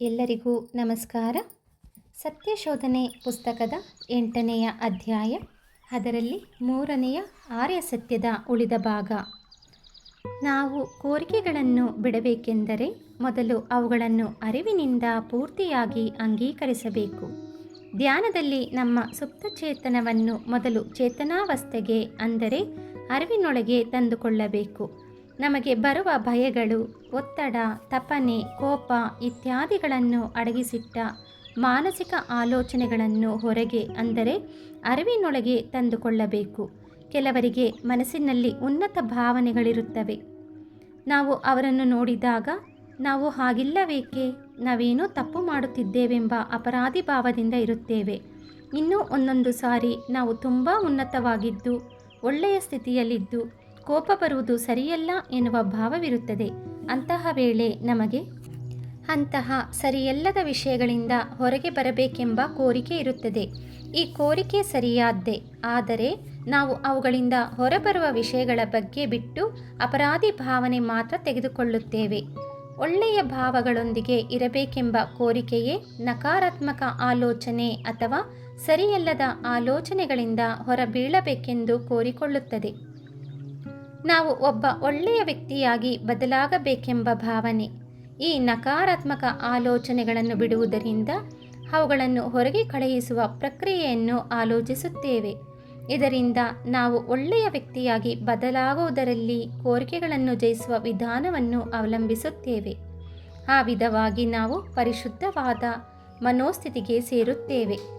ಎಲ್ಲರಿಗೂ ನಮಸ್ಕಾರ. ಸತ್ಯಶೋಧನೆ ಪುಸ್ತಕದ ಎಂಟನೆಯ ಅಧ್ಯಾಯ, ಅದರಲ್ಲಿ ಮೂರನೆಯ ಆರ್ಯ ಸತ್ಯದ ಉಳಿದ ಭಾಗ. ನಾವು ಕೋರಿಕೆಗಳನ್ನು ಬಿಡಬೇಕೆಂದರೆ ಮೊದಲು ಅವುಗಳನ್ನು ಅರಿವಿನಿಂದ ಪೂರ್ತಿಯಾಗಿ ಅಂಗೀಕರಿಸಬೇಕು. ಧ್ಯಾನದಲ್ಲಿ ನಮ್ಮ ಸುಪ್ತಚೇತನವನ್ನು ಮೊದಲು ಚೇತನಾವಸ್ಥೆಗೆ ಅಂದರೆ ಅರಿವಿನೊಳಗೆ ತಂದುಕೊಳ್ಳಬೇಕು. ನಮಗೆ ಬರುವ ಭಯಗಳು, ಒತ್ತಡ, ತಪನೆ, ಕೋಪ ಇತ್ಯಾದಿಗಳನ್ನು ಅಡಗಿಸಿಟ್ಟ ಮಾನಸಿಕ ಆಲೋಚನೆಗಳನ್ನು ಹೊರಗೆ ಅಂದರೆ ಅರಿವಿನೊಳಗೆ ತಂದುಕೊಳ್ಳಬೇಕು. ಕೆಲವರಿಗೆ ಮನಸ್ಸಿನಲ್ಲಿ ಉನ್ನತ ಭಾವನೆಗಳಿರುತ್ತವೆ. ನಾವು ಅವರನ್ನು ನೋಡಿದಾಗ, ನಾವು ಹಾಗಿಲ್ಲವೇಕೆ? ನಾವೇನೋ ತಪ್ಪು ಮಾಡುತ್ತಿದ್ದೇವೆಂಬ ಅಪರಾಧಿ ಭಾವದಿಂದ ಇರುತ್ತೇವೆ. ಇನ್ನೂ ಒಂದೊಂದು ಸಾರಿ ನಾವು ತುಂಬ ಉನ್ನತವಾಗಿದ್ದು, ಒಳ್ಳೆಯ ಸ್ಥಿತಿಯಲ್ಲಿದ್ದು ಕೋಪ ಬರುವುದು ಸರಿಯಲ್ಲ ಎನ್ನುವ ಭಾವವಿರುತ್ತದೆ. ಅಂತಹ ವೇಳೆ ನಮಗೆ ಅಂತಹ ಸರಿಯಲ್ಲದ ವಿಷಯಗಳಿಂದ ಹೊರಗೆ ಬರಬೇಕೆಂಬ ಕೋರಿಕೆ ಇರುತ್ತದೆ. ಈ ಕೋರಿಕೆ ಸರಿಯಾದ್ದೇ, ಆದರೆ ನಾವು ಅವುಗಳಿಂದ ಹೊರಬರುವ ವಿಷಯಗಳ ಬಗ್ಗೆ ಬಿಟ್ಟು ಅಪರಾಧಿ ಭಾವನೆ ಮಾತ್ರ ತೆಗೆದುಕೊಳ್ಳುತ್ತೇವೆ. ಒಳ್ಳೆಯ ಭಾವಗಳೊಂದಿಗೆ ಇರಬೇಕೆಂಬ ಕೋರಿಕೆಯೇ ನಕಾರಾತ್ಮಕ ಆಲೋಚನೆ ಅಥವಾ ಸರಿಯಲ್ಲದ ಆಲೋಚನೆಗಳಿಂದ ಹೊರಬೀಳಬೇಕೆಂದು ಕೋರಿಕೊಳ್ಳುತ್ತದೆ. ನಾವು ಒಬ್ಬ ಒಳ್ಳೆಯ ವ್ಯಕ್ತಿಯಾಗಿ ಬದಲಾಗಬೇಕೆಂಬ ಭಾವನೆ. ಈ ನಕಾರಾತ್ಮಕ ಆಲೋಚನೆಗಳನ್ನು ಬಿಡುವುದರಿಂದ ಅವುಗಳನ್ನು ಹೊರಗೆ ಕಳುಹಿಸುವ ಪ್ರಕ್ರಿಯೆಯನ್ನು ಆಲೋಚಿಸುತ್ತೇವೆ. ಇದರಿಂದ ನಾವು ಒಳ್ಳೆಯ ವ್ಯಕ್ತಿಯಾಗಿ ಬದಲಾಗುವುದರಲ್ಲಿ ಕೋರಿಕೆಗಳನ್ನು ಜಯಿಸುವ ವಿಧಾನವನ್ನು ಅವಲಂಬಿಸುತ್ತೇವೆ. ಆ ವಿಧವಾಗಿ ನಾವು ಪರಿಶುದ್ಧವಾದ ಮನೋಸ್ಥಿತಿಗೆ ಸೇರುತ್ತೇವೆ.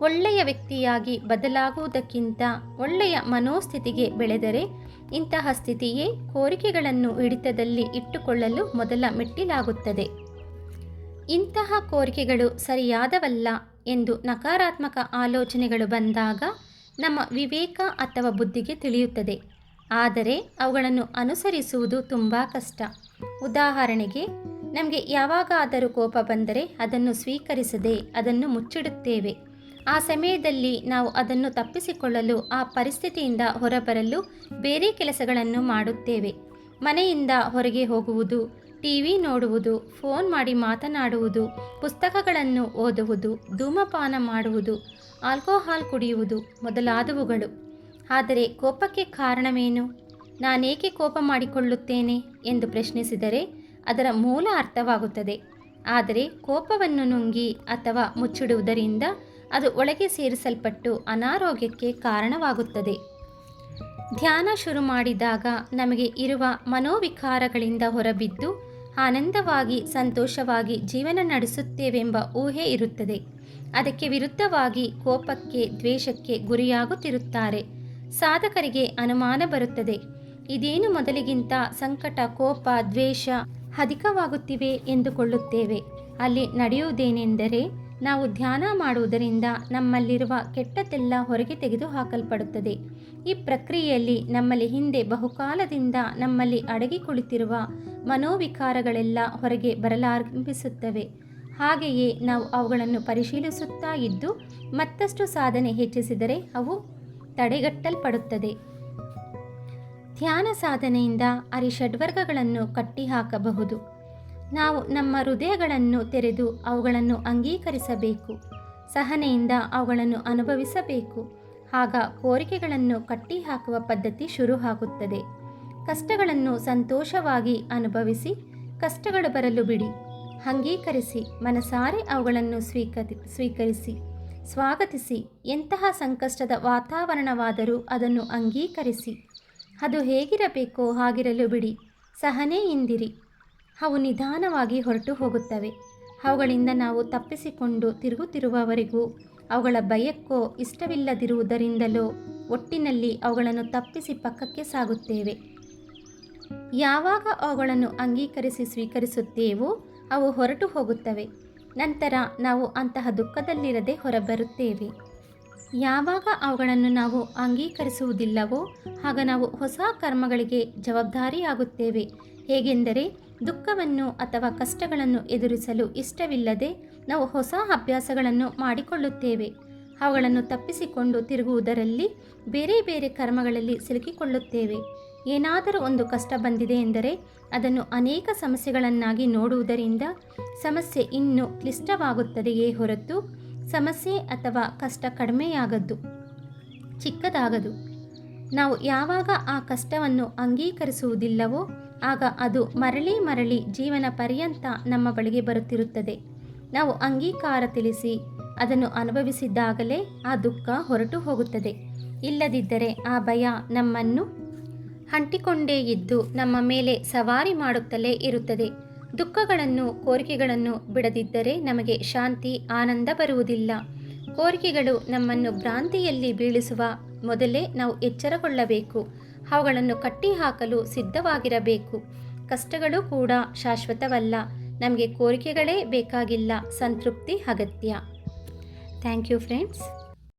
ಒಳ್ಳೆಯ ವ್ಯಕ್ತಿಯಾಗಿ ಬದಲಾಗುವುದಕ್ಕಿಂತ ಒಳ್ಳೆಯ ಮನೋಸ್ಥಿತಿಗೆ ಬೆಳೆದರೆ ಇಂತಹ ಸ್ಥಿತಿಯೇ ಕೋರಿಕೆಗಳನ್ನು ಹಿಡಿತದಲ್ಲಿ ಇಟ್ಟುಕೊಳ್ಳಲು ಮೊದಲ ಮೆಟ್ಟಿಲಾಗುತ್ತದೆ. ಇಂತಹ ಕೋರಿಕೆಗಳು ಸರಿಯಾದವಲ್ಲ ಎಂದು ನಕಾರಾತ್ಮಕ ಆಲೋಚನೆಗಳು ಬಂದಾಗ ನಮ್ಮ ವಿವೇಕ ಅಥವಾ ಬುದ್ಧಿಗೆ ತಿಳಿಯುತ್ತದೆ. ಆದರೆ ಅವುಗಳನ್ನು ಅನುಸರಿಸುವುದು ತುಂಬ ಕಷ್ಟ. ಉದಾಹರಣೆಗೆ, ನಮಗೆ ಯಾವಾಗಾದರೂ ಕೋಪ ಬಂದರೆ ಅದನ್ನು ಸ್ವೀಕರಿಸದೆ ಅದನ್ನು ಮುಚ್ಚಿಡುತ್ತೇವೆ. ಆ ಸಮಯದಲ್ಲಿ ನಾವು ಅದನ್ನು ತಪ್ಪಿಸಿಕೊಳ್ಳಲು ಆ ಪರಿಸ್ಥಿತಿಯಿಂದ ಹೊರಬರಲು ಬೇರೆ ಕೆಲಸಗಳನ್ನು ಮಾಡುತ್ತೇವೆ. ಮನೆಯಿಂದ ಹೊರಗೆ ಹೋಗುವುದು, ಟಿವಿ ನೋಡುವುದು, ಫೋನ್ ಮಾಡಿ ಮಾತನಾಡುವುದು, ಪುಸ್ತಕಗಳನ್ನು ಓದುವುದು, ಧೂಮಪಾನ ಮಾಡುವುದು, ಆಲ್ಕೋಹಾಲ್ ಕುಡಿಯುವುದು ಮೊದಲಾದವುಗಳು. ಆದರೆ ಕೋಪಕ್ಕೆ ಕಾರಣವೇನು? ನಾನೇಕೆ ಕೋಪ ಮಾಡಿಕೊಳ್ಳುತ್ತೇನೆ ಎಂದು ಪ್ರಶ್ನಿಸಿದರೆ ಅದರ ಮೂಲ ಅರ್ಥವಾಗುತ್ತದೆ. ಆದರೆ ಕೋಪವನ್ನು ನುಂಗಿ ಅಥವಾ ಮುಚ್ಚಿಡುವುದರಿಂದ ಅದು ಒಳಗೆ ಸೇರಿಸಲ್ಪಟ್ಟು ಅನಾರೋಗ್ಯಕ್ಕೆ ಕಾರಣವಾಗುತ್ತದೆ. ಧ್ಯಾನ ಶುರು ಮಾಡಿದಾಗ ನಮಗೆ ಇರುವ ಮನೋವಿಕಾರಗಳಿಂದ ಹೊರಬಿದ್ದು ಆನಂದವಾಗಿ ಸಂತೋಷವಾಗಿ ಜೀವನ ನಡೆಸುತ್ತೇವೆಂಬ ಊಹೆ ಇರುತ್ತದೆ. ಅದಕ್ಕೆ ವಿರುದ್ಧವಾಗಿ ಕೋಪಕ್ಕೆ, ದ್ವೇಷಕ್ಕೆ ಗುರಿಯಾಗುತ್ತಿರುತ್ತಾರೆ. ಸಾಧಕರಿಗೆ ಅನುಮಾನ ಬರುತ್ತದೆ. ಇದೇನು ಮೊದಲಿಗಿಂತ ಸಂಕಟ, ಕೋಪ, ದ್ವೇಷ ಅಧಿಕವಾಗುತ್ತಿವೆ ಎಂದುಕೊಳ್ಳುತ್ತೇವೆ. ಅಲ್ಲಿ ನಡೆಯುವುದೇನೆಂದರೆ ನಾವು ಧ್ಯಾನ ಮಾಡುವುದರಿಂದ ನಮ್ಮಲ್ಲಿರುವ ಕೆಟ್ಟದ್ದೆಲ್ಲ ಹೊರಗೆ ತೆಗೆದುಹಾಕಲ್ಪಡುತ್ತದೆ. ಈ ಪ್ರಕ್ರಿಯೆಯಲ್ಲಿ ನಮ್ಮಲ್ಲಿ ಹಿಂದೆ ಬಹುಕಾಲದಿಂದ ನಮ್ಮಲ್ಲಿ ಅಡಗಿ ಕುಳಿತಿರುವ ಮನೋವಿಕಾರಗಳೆಲ್ಲ ಹೊರಗೆ ಬರಲಾರಂಭಿಸುತ್ತವೆ. ಹಾಗೆಯೇ ನಾವು ಅವುಗಳನ್ನು ಪರಿಶೀಲಿಸುತ್ತಾ ಇದ್ದು ಮತ್ತಷ್ಟು ಸಾಧನೆ ಹೆಚ್ಚಿಸಿದರೆ ಅವು ತಡೆಗಟ್ಟಲ್ಪಡುತ್ತದೆ. ಧ್ಯಾನ ಸಾಧನೆಯಿಂದ ಅರಿಷಡ್ವರ್ಗಗಳನ್ನು ಕಟ್ಟಿಹಾಕಬಹುದು. ನಾವು ನಮ್ಮ ಹೃದಯಗಳನ್ನು ತೆರೆದು ಅವುಗಳನ್ನು ಅಂಗೀಕರಿಸಬೇಕು. ಸಹನೆಯಿಂದ ಅವುಗಳನ್ನು ಅನುಭವಿಸಬೇಕು. ಆಗ ಕೋರಿಕೆಗಳನ್ನು ಕಟ್ಟಿಹಾಕುವ ಪದ್ಧತಿ ಶುರು ಆಗುತ್ತದೆ ಕಷ್ಟಗಳನ್ನು ಸಂತೋಷವಾಗಿ ಅನುಭವಿಸಿ, ಕಷ್ಟಗಳು ಬರಲು ಬಿಡಿ. ಅಂಗೀಕರಿಸಿ, ಮನಸಾರೆ ಅವುಗಳನ್ನು ಸ್ವೀಕರಿ, ಸ್ವೀಕರಿಸಿ. ಸ್ವಾಗತಿಸಿ, ಎಂತಹ ಸಂಕಷ್ಟದ ವಾತಾವರಣವಾದರೂ ಅದನ್ನು ಅಂಗೀಕರಿಸಿ. ಅದು ಹೇಗಿರಬೇಕೋ ಹಾಗಿರಲು ಬಿಡಿ. ಸಹನೆಯಿಂದಿರಿ. ಅವು ನಿಧಾನವಾಗಿ ಹೊರಟು ಹೋಗುತ್ತವೆ. ಅವುಗಳಿಂದ ನಾವು ತಪ್ಪಿಸಿಕೊಂಡು ತಿರುಗುತ್ತಿರುವವರೆಗೂ ಅವುಗಳ ಭಯಕ್ಕೋ ಇಷ್ಟವಿಲ್ಲದಿರುವುದರಿಂದಲೋ ಒಟ್ಟಿನಲ್ಲಿ ಅವುಗಳನ್ನು ತಪ್ಪಿಸಿ ಪಕ್ಕಕ್ಕೆ ಸಾಗುತ್ತೇವೆ. ಯಾವಾಗ ಅವುಗಳನ್ನು ಅಂಗೀಕರಿಸಿ ಸ್ವೀಕರಿಸುತ್ತೇವೋ ಅವು ಹೊರಟು ಹೋಗುತ್ತವೆ. ನಂತರ ನಾವು ಅಂತಹ ದುಃಖದಲ್ಲಿರದೆ ಹೊರಬರುತ್ತೇವೆ. ಯಾವಾಗ ಅವುಗಳನ್ನು ನಾವು ಅಂಗೀಕರಿಸುವುದಿಲ್ಲವೋ ಆಗ ನಾವು ಹೊಸ ಕರ್ಮಗಳಿಗೆ ಜವಾಬ್ದಾರಿಯಾಗುತ್ತೇವೆ. ಹೇಗೆಂದರೆ ದುಃಖವನ್ನು ಅಥವಾ ಕಷ್ಟಗಳನ್ನು ಎದುರಿಸಲು ಇಷ್ಟವಿಲ್ಲದೆ ನಾವು ಹೊಸ ಅಭ್ಯಾಸಗಳನ್ನು ಮಾಡಿಕೊಳ್ಳುತ್ತೇವೆ. ಅವುಗಳನ್ನು ತಪ್ಪಿಸಿಕೊಂಡು ತಿರುಗುವುದರಲ್ಲಿ ಬೇರೆ ಬೇರೆ ಕರ್ಮಗಳಲ್ಲಿ ಸಿಲುಕಿಕೊಳ್ಳುತ್ತೇವೆ. ಏನಾದರೂ ಒಂದು ಕಷ್ಟ ಬಂದಿದೆ ಎಂದರೆ ಅದನ್ನು ಅನೇಕ ಸಮಸ್ಯೆಗಳನ್ನಾಗಿ ನೋಡುವುದರಿಂದ ಸಮಸ್ಯೆ ಇನ್ನೂ ಕ್ಲಿಷ್ಟವಾಗುತ್ತದೆಯೇ ಹೊರತು ಸಮಸ್ಯೆ ಅಥವಾ ಕಷ್ಟ ಕಡಿಮೆಯಾಗದ್ದು, ಚಿಕ್ಕದಾಗದು. ನಾವು ಯಾವಾಗ ಆ ಕಷ್ಟವನ್ನು ಅಂಗೀಕರಿಸುವುದಿಲ್ಲವೋ ಆಗ ಅದು ಮರಳಿ ಮರಳಿ ಜೀವನ ಪರ್ಯಂತ ನಮ್ಮ ಬಳಿಗೆ ಬರುತ್ತಿರುತ್ತದೆ. ನಾವು ಅಂಗೀಕಾರ ತಿಳಿಸಿ ಅದನ್ನು ಅನುಭವಿಸಿದ್ದಾಗಲೇ ಆ ದುಃಖ ಹೊರಟು ಹೋಗುತ್ತದೆ. ಇಲ್ಲದಿದ್ದರೆ ಆ ಭಯ ನಮ್ಮನ್ನು ಅಂಟಿಕೊಂಡೇ ಇದ್ದು ನಮ್ಮ ಮೇಲೆ ಸವಾರಿ ಮಾಡುತ್ತಲೇ ಇರುತ್ತದೆ. ದುಃಖಗಳನ್ನು, ಕೋರಿಕೆಗಳನ್ನು ಬಿಡದಿದ್ದರೆ ನಮಗೆ ಶಾಂತಿ, ಆನಂದ ಬರುವುದಿಲ್ಲ. ಕೋರಿಕೆಗಳು ನಮ್ಮನ್ನು ಭ್ರಾಂತಿಯಲ್ಲಿ ಬೀಳಿಸುವ ಮೊದಲೇ ನಾವು ಎಚ್ಚರಗೊಳ್ಳಬೇಕು. ಅವುಗಳನ್ನು ಕಟ್ಟಿಹಾಕಲು ಸಿದ್ಧವಾಗಿರಬೇಕು. ಕಷ್ಟಗಳು ಕೂಡ ಶಾಶ್ವತವಲ್ಲ. ನಮಗೆ ಕೋರಿಕೆಗಳೇ ಬೇಕಾಗಿಲ್ಲ. ಸಂತೃಪ್ತಿ ಅಗತ್ಯ. Thank you friends